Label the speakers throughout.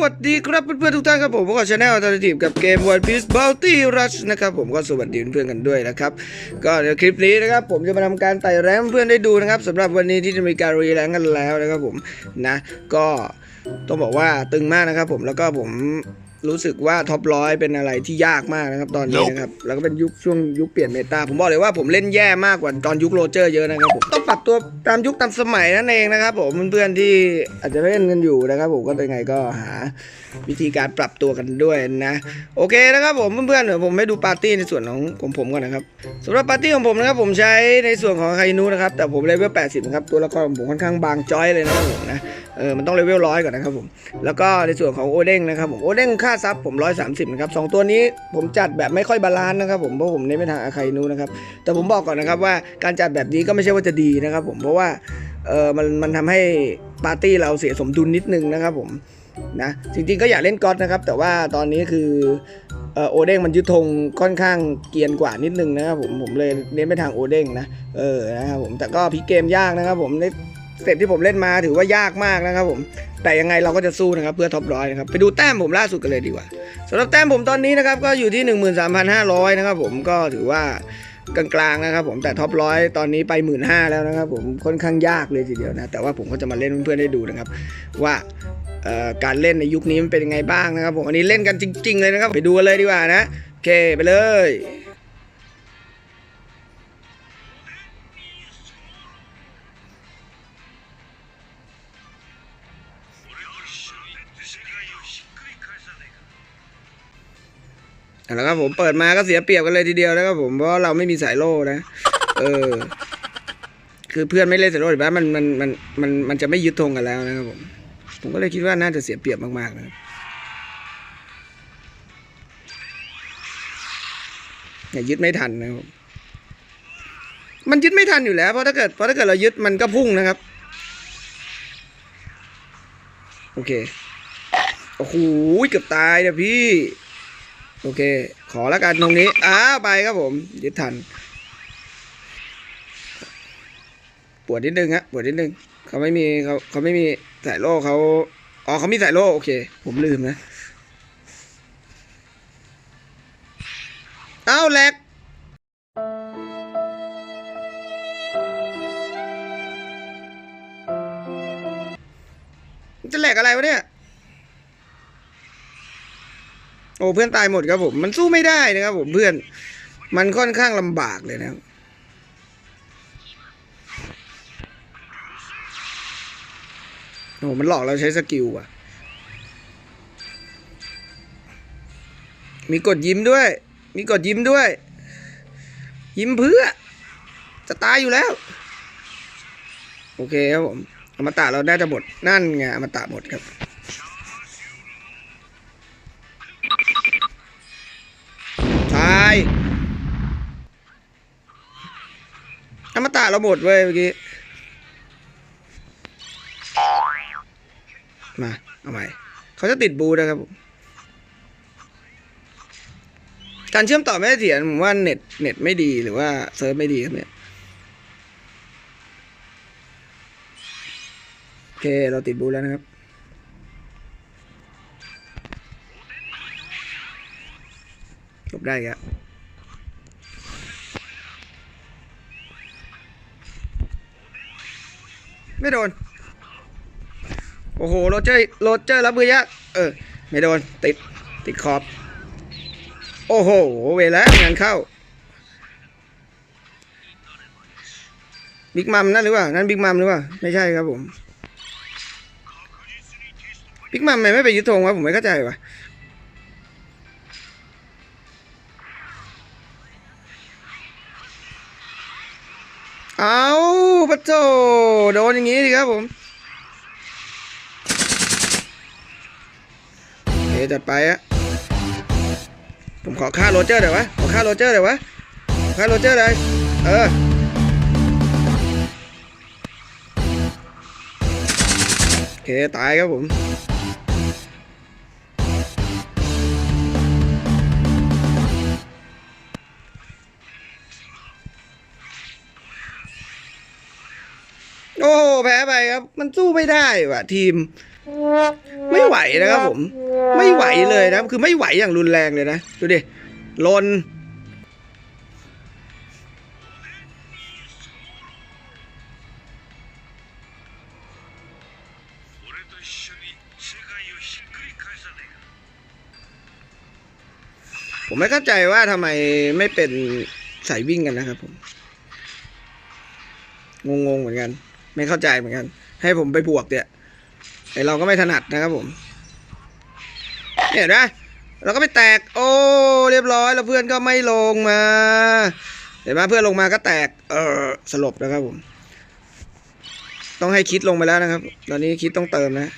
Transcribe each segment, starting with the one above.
Speaker 1: วัสดีครับเพื่อนๆทุกท่านครับผมพวกเราชาแนลอัลเทอนทีมกับเกม One Piece Bounty Rush นะครับผมก็สวัสดีเพื่อนๆกันด้วยนะครับ ก็ในคลิปนี้นะครับผมจะมาทำการไต่แรงเพื่อนได้ดูนะครับสำหรับวันนี้ที่จะมีการรีแรงกันแล้วนะครับผมนะ ก็ต้องบอกว่าตึงมากนะครับผมแล้วก็ผม รู้สึกว่าท็อปร้อยเป็นอะไรที่ยากมากนะครับตอนนี้นะครับแล้วก็เป็นยุคช่วงยุคเปลี่ยนเมตาผมบอกเลยว่าผมเล่นแย่มากกว่าตอนยุคโรเจอร์เยอะนะครับผมต้องปรับตัวตามยุคตามสมัยนั่นเองนะครับผมเพื่อนๆที่อาจจะเล่นกันอยู่นะครับผมก็เป็นไงก็หาวิธีการปรับตัวกันด้วยนะโอเคนะครับผมเพื่อนๆเดี๋ยวผมให้ดูปาร์ตี้ในส่วนของของผมก่อนนะครับสำหรับปาร์ตี้ของผมนะครับผมใช้ในส่วนของไคนูนะครับแต่ผมเลเวล80นะครับตัวละครของผมค่อนข้างบางจ้อยเลยนะครับผมนะเออมันต้องเลเวลร้อยก่อนนะครับผมแล้วก็ในส่วนของโอเด้งนะครับผมโอเด้งค่าซับผม 130 นะครับสองตัวนี้ผมจัดแบบไม่ค่อยบาลานซ์นะครับ ผมเพราะผมเน้นไปทางอาไคนูนะครับ แต่ผมบอกก่อนนะครับว่าการจัดแบบนี้ก็ไม่ใช่ว่าจะดีนะครับ ผมเพราะว่าเออมันมันทำให้ปาร์ตี้เราเสียสมดุลนิดนึงนะครับ ผมนะจริงๆก็อยากเล่นก๊อตนะครับ แต่ว่าตอนนี้คือโอเด้งมันยึดธงค่อนข้างเกียนกว่านิดนึงนะครับผมผมเลยเน้นไปทางโอเด้งนะเออนะครับผมแต่ก็พิกเกมยากนะครับ ผมใน สเต็ปที่ผมเล่นมาถือว่ายากมากนะครับผมแต่ยังไงเราก็จะสู้นะครับเพื่อท็อปร้อยนะครับไปดูแต้มผมล่าสุดกันเลยดีกว่าสำหรับแต้มผมตอนนี้นะครับก็อยู่ที่ 13,500 นะครับผมก็ถือว่ากลางๆนะครับผมแต่ท็อปร้อยตอนนี้ไป 1 5ื่นแล้วนะครับผมค่อนข้างยากเลยทีเดียวนะแต่ว่าผมก็จะมาเล่นเพื่อนๆให้ดูนะครับ ว่าการเล่นในยุคนี้มันเป็นยังไงบ้างนะครับผมอันนี้เล่นกันจริง ๆ เลยนะครับไปดูกันเลยดีกว่านะโอเคไปเลย เอาละครับผมเปิดมาก็เสียเปรียบกันเลยทีเดียวนะครับผมเพราะเราไม่มีสายโล่นะ เออ คือเพื่อนไม่เล่นสายโล่หรือว่ามันมันมันมันมันจะไม่ยึดธงกันแล้วนะครับผมผมก็เลยคิดว่าน่าจะเสียเปรียบมากๆนะอย่ายึดไม่ทันนะครับผมมันยึดไม่ทันอยู่แล้วเพราะถ้าเกิดเพราะถ้าเกิดเรายึดมันก็พุ่งนะครับ โอเค โอ้โหเกือบตายนะพี่ โอเค ขอแล้วกันตรงนี้ อ้าวไปครับผมยึดทัน ปวดนิดนึงฮะปวดนิดนึงเขาไม่มีเขาเขาไม่มีสายโล่เขาอ๋อเขามีสายโล่โอเค ผมลืมนะเอ้าแหลกจะแหลกอะไรวะเนี่ย โอ้เพื่อนตายหมดครับผม มันสู้ไม่ได้นะครับผมเพื่อน มันค่อนข้างลำบากเลยนะครับโอ้มันหลอกเราใช้สกิลอะมีกดยิ้มด้วย มีกดยิ้มด้วย ยิ้มเพื่อ จะตายอยู่แล้ว โอเคครับผมอมตะเราได้จะหมด นั่นไงอมตะหมดครับ เราหมดเว้ยเมื่อกี้ มา เอาใหม่ เขาจะติดบูนะครับผมการเชื่อมต่อไม่ได้เถียนผมว่าเน็ตเน็ตไม่ดีหรือว่าเซิร์ฟไม่ดีครับเนี่ยโอเค เราติดบูแล้วนะครับ จบได้ครับ ไม่โดน โอ้โหโรเจอร์โรเจอร์รับมือยากเออ ไม่โดน ติด ติดขอบ โอ้โห เวลางานเข้า บิ๊กมัมนั่นหรือเปล่า นั่นบิ๊กมัมหรือเปล่า ไม่ใช่ครับผม บิ๊กมัมไม่ไปยึดธงวะผมไม่เข้าใจวะ เอาปะโจโดนอย่างงี้ดิครับผมโอเคจัดไปอะผมขอค่าโรเจอร์หน่อยววะ ขอค่าโรเจอร์หน่อยววะขอค่าโรเจอร์เลยเออโอเคตายครับผม้แพ้ไปครับ มันสู้ไม่ได้ว่ะ ทีม ไม่ไหวนะครับผม ไม่ไหวเลยนะคือไม่ไหวอย่างรุนแรงเลยนะ ดูดิลนผมไม่เข้าใจว่าทำไมไม่เป็นสายวิ่งกันนะครับผม งงๆเหมือนกัน ไม่เข้าใจเหมือนกัน ให้ผมไปบวกเนี่ยไอเราก็ไม่ถนัดนะครับผมเนี่ยเห็นะเราก็ไปแตก โอ้ เรียบร้อย แล้วเพื่อนก็ไม่ลงมา เห็นไหมเพื่อนลงมาก็แตก เออสลบนะครับผม ต้องให้คิดลงไปแล้วนะครับ ตอนนี้คิดต้องเติมนะ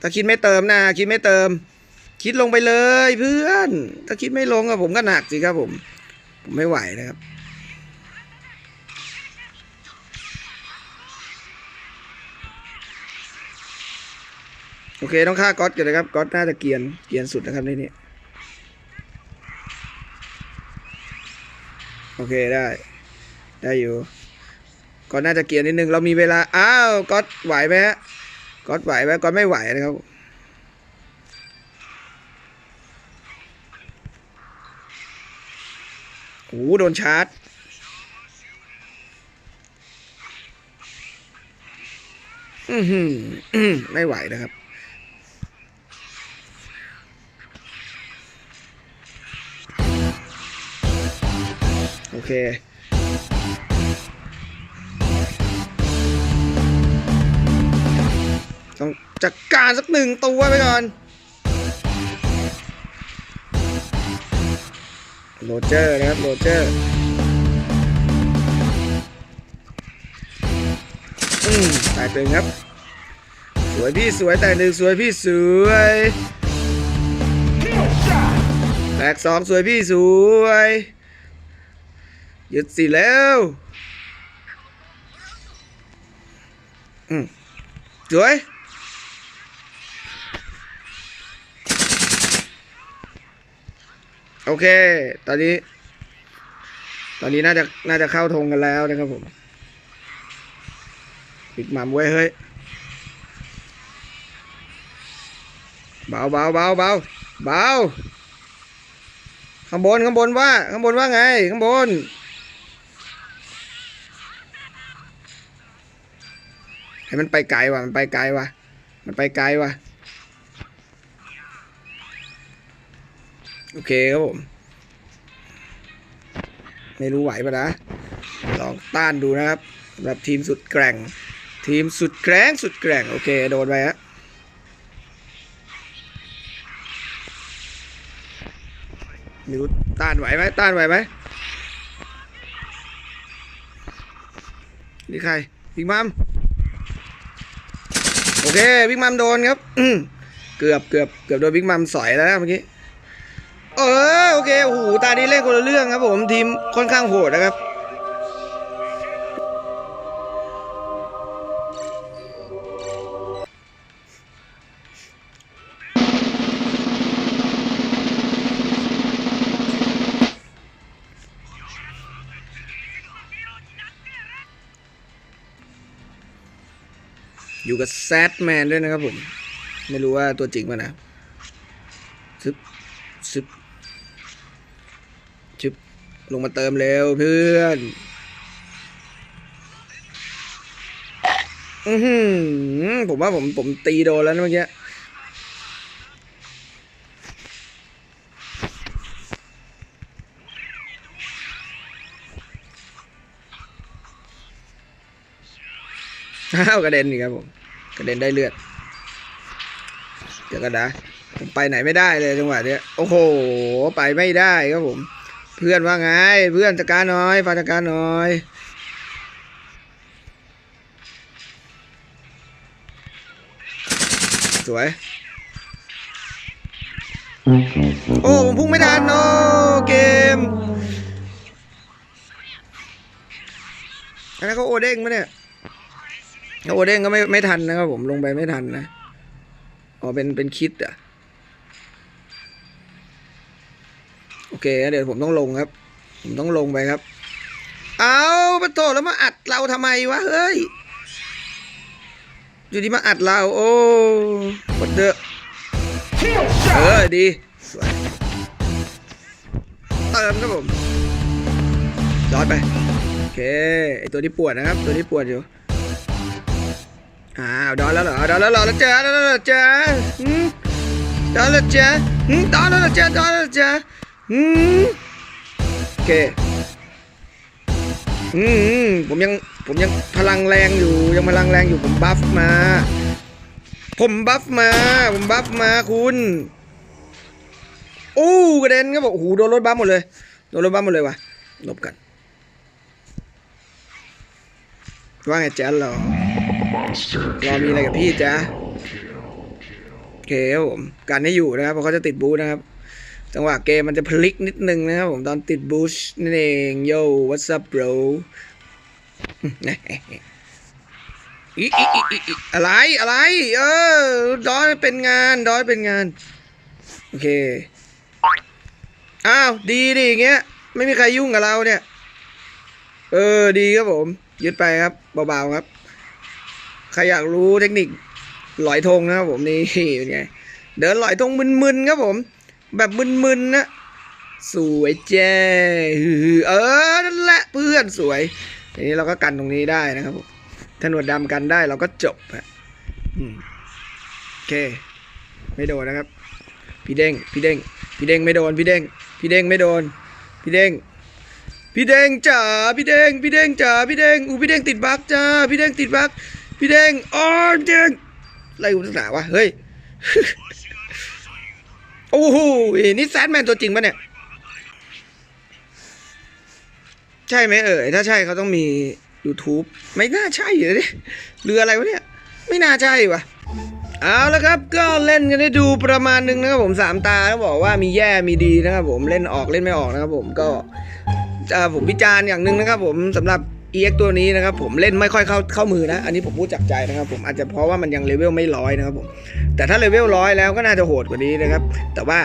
Speaker 1: ถ้าคิดไม่เติมนะ คิดไม่เติม คิดลงไปเลยเพื่อน ถ้าคิดไม่ลงอะผมก็หนักสิครับผม ผมไม่ไหวนะครับ โอเคต้องฆ่าก๊อตกันนะครับก๊อตน่าจะเกียนเกียนสุดนะครับในนี้โอเคได้ ได้อยู่ก๊อตน่าจะเกียนนิดนึงเรามีเวลาอ้าวก๊อตไหวไหมฮะก๊อตไหวไหมก๊อตไม่ไหวนะครับโอ้โหโดนชาร์จอือหืออื้อไม่ไหวนะครับ เคต้องจัดการสักหนึ่งตัวไปก่อนโรเจอร์นะครับโรเจอร์อืมตายตึงครับ สวยพี่สวยแต่หนึ่งสวยพี่สวยแตกสองสวยพี่สวย หยุดสิแล้วอืมสวยโอเค ตอนนี้ ตอนนี้น่าจะน่าจะเข้าธงกันแล้วนะครับผมปิดหม่ำไว้เฮ้ยเบาเบาเบาเบาเบาข้างบนข้างบนว่าข้างบนว่าไงข้างบน ให้มันไปไกลว่ะมันไปไกลว่ะมันไปไกลว่ะโอเคครับผมไม่รู้ไหวปะนะลองต้านดูนะครับสำหรับทีมสุดแกร่ง ทีมสุดแกร่งสุดแกร่งโอเคโดนไปฮะไม่รู้ต้านไหวไหมต้านไหวไหมนี่ใครบิ๊กมัม โอเคบิ๊กมัมโดนครับอืเกือบเกือบเกือบโดนบิ๊กมัมสอยแล้วนะเมื่อกี้เออโอเคโอ้โหตานี้เล่นคนละเรื่องครับผมทีมค่อนข้างโหดนะครับ อยู่กับแซดแมนด้วยนะครับผม ไม่รู้ว่าตัวจริงป่ะนะซึบซึบชึบลงมาเติมเร็วเพื่อน อือผมว่าผมผมตีโดนแล้วนะเมื่อกี้อ้าวกระเด็นอีกครับผม กระเด็นได้เลือด เดี๋ยวกันนะผมไปไหนไม่ได้เลยจังหวะเนี้ยโอ้โห ไปไม่ได้ครับผม เพื่อนว่าไง เพื่อนจัดการหน่อยฝาจัดการหน่อยสวย โอ้ผมพุ่งไม่ทันโอ้เกมอันนั้นเขาโอเด้งไหมเนี่ย โอเด้งก็ไม่ไม่ทันนะครับผมลงไปไม่ทันนะ อ๋อเป็นเป็นคิดอะ โอเคเดี๋ยวผมต้องลงครับ ผมต้องลงไปครับ เอาปะโถแล้วมาอัดเราทำไมวะเฮ้ย อยู่ดีมาอัดเรา โอ้กดเดอะเออดีสวยเติมครับผมจอดไป โอเคไอตัวที่ปวดนะครับ ตัวที่ปวดอยู่ อ้าวดอนแล้วเหรอดอนแล้วเหรอแล้วเจ้าดอนแล้วเหรอจ้าหืมดอนแล้วเจ้าหืมดอนแล้วเหรอจ้าดอนแล้วเหรอจ้าหืมโอเคอืมผมยังผมยังพลังแรงอยู่ยังพลังแรงอยู่ผมบัฟมา ผมบัฟมา ผมบัฟมาคุณโอ้กระเด็นครับอกโอ้โหโดนรถบัฟหมดเลยโดนรถบัฟหมดเลยวะลบกันว่าไงจ๊ะเหรอ รอมีอะไรกับพี่จ๊ะโอเคครับผมกันให้อยู่นะครับเพราะเขาจะติดบูธนะครับ จังหวะเกมมันจะพลิกนิดนึงนะครับผมตอนติดบูชนั่นเองโย่ what's up bro อีอีอีอีอีอะไรอะไร เออดอยเป็นงานดอยเป็นงาน โอเค อ้าว ดีดิอย่างเงี้ย ไม่มีใครยุ่งกับเราเนี่ย เออ ดีครับผม ยึดไปครับ เบา ๆ ครับ ใครอยากรู้เทคนิคลอยธงนะครับผมนี่เป็นไงเดินลอยธงมึนๆครับผม แบบมึนๆนะสวยแจ้ฮือเออนั่นแหละเพื่อนสวยทีนี้เราก็กันตรงนี้ได้นะครับผมถ้าหนวดดำกันได้เราก็จบฮะโอเค ไม่โดนนะครับ พี่เด้งพี่เด้งพี่เด้งไม่โดนพี่เด้งพี่เด้งไม่โดน พี่เด้งพี่เด้งจ๋าพี่เด้งพี่เด้งจ๋าพี่เด้งอู้พี่เด้งติดบั๊กจ้าพี่เด้งติดบั๊ก พี่เด้งอ๋อพี่เด้งอะไรกูตั้งหนาวะเฮ้ยโอ้โหนี่แซดแมนตัวจริงปะเนี่ย ใช่ไหมเอ่ยถ้าใช่เขาต้องมี YouTube ไม่น่าใช่เลยดิเรืออะไรวะเนี่ย ไม่น่าใช่วะเอาละครับก็เล่นกันได้ดูประมาณหนึงนะครับผมสามตาแล้วบอกว่ามีแย่มีดีนะครับผมเล่นออกเล่นไม่ออกนะครับผมก็ผมวิจารณ์อย่างหนึ่งนะครับผมสำหรับ EX ตัวนี้นะครับผมเล่นไม่ค่อยเข้าเข้ามือนะ อันนี้ผมพูดจากใจนะครับผมอาจจะเพราะว่ามันยังเลเวลไม่ร้อยนะครับผมแต่ถ้าเลเวลร้อยแล้วก็น่าจะโหดกว่านี้นะครับ แต่ว่า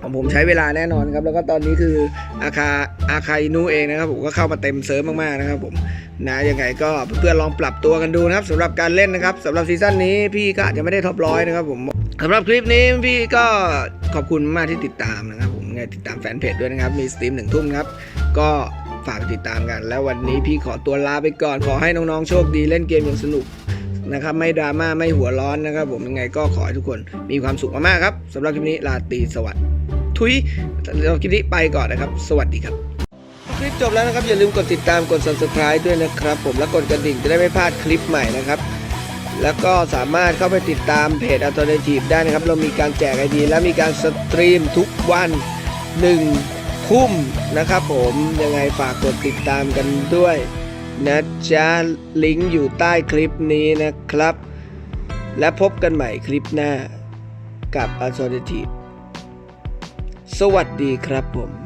Speaker 1: ของผมใช้เวลาแน่นอนครับ แล้วก็ตอนนี้คืออาคาอาคาอินูเองนะครับผมก็เข้ามาเต็มเซิร์ฟมากๆนะครับผมนะยังไงก็เพื่อนๆลองปรับตัวกันดูนะครับสำหรับการเล่นนะครับสำหรับซีซั่นนี้พี่ก็อาจจะไม่ได้ท็อปร้อยนะครับผมสำหรับคลิปนี้พี่ก็ขอบคุณมากที่ติดตามนะครับผมไงติดตามแฟนเพจด้วยนะครับมีสตรีมหนึ่งทุ่มครับ ก็ฝากติดตามกัน แล้ววันนี้พี่ขอตัวลาไปก่อน ขอให้น้องๆโชคดีเล่นเกมอย่างสนุกนะครับ ไม่ดราม่าไม่หัวร้อนนะครับ ผมยังไงก็ขอให้ทุกคนมีความสุขมากๆครับสำหรับคลิปนี้ลาตีสวัสดิ์ทุยสำหรับคลิปนี้ไปก่อนนะครับ สวัสดีครับ คลิปจบแล้วนะครับ อย่าลืมกดติดตามกด subscribe ด้วยนะครับ ผมและกดกระดิ่งจะได้ไม่พลาดคลิปใหม่นะครับแล้วก็สามารถเข้าไปติดตามเพจ Alternative ได้นะครับ เรามีการแจกไอดีและมีการสตรีมทุกวัน 1 ทุ่มนะครับผมยังไงฝากกดติดตามกันด้วยนะจ๊ะลิงก์อยู่ใต้คลิปนี้นะครับ และพบกันใหม่คลิปหน้ากับ Alternative สวัสดีครับผม